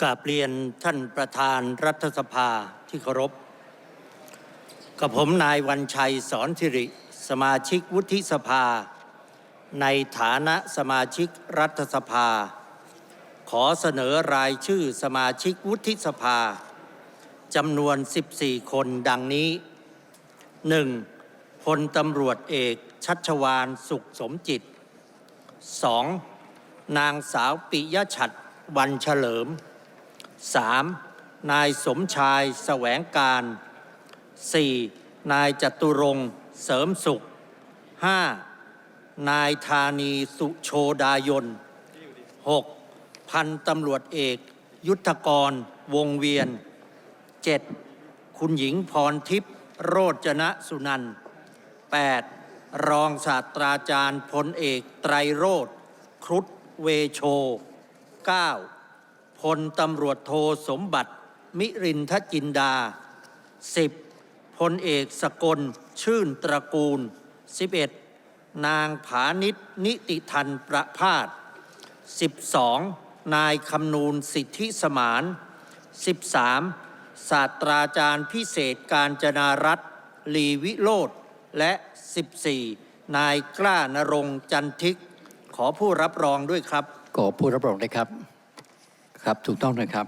กราบเรียนท่านประธานรัฐสภาที่เคารพ กับผมนายวันชัยสอนธิริ สมาชิกวุฒิสภา ในฐานะสมาชิกรัฐสภา ขอเสนอรายชื่อสมาชิกวุฒิสภาจำนวน 14 คนดังนี้ 1. พลตำรวจเอกชัชวานสุขสมจิต 2. นางสาวปิยะชัดวันเฉลิม 3. นายสมชายแสวงการ 4. นายจตุรงเสริมสุข 5. นายธานีสุโชดายน 6. พันตำรวจเอก ยุทธกรวงเวียน 7. คุณหญิงพรทิพย์โรจนะสุนันท์ 8. รองศาสตราจารย์พลเอกไตรโรธครุฑเวโช 9. พลตำรวจโทสมบัติ มิรินทจินดา 10. พลเอกสกล ชื่นตระกูล 11. นางผานิชนิติทันประพาส 12. นายคำนูนสิทธิสมาน 13. ศาสตราจารย์พิเศษการจนารัตลีวิโรธและ 14. นายกล้านรงจันทิก ขอผู้รับรองด้วยครับ ขอผู้รับรองได้ครับ ครับถูกต้องนะครับ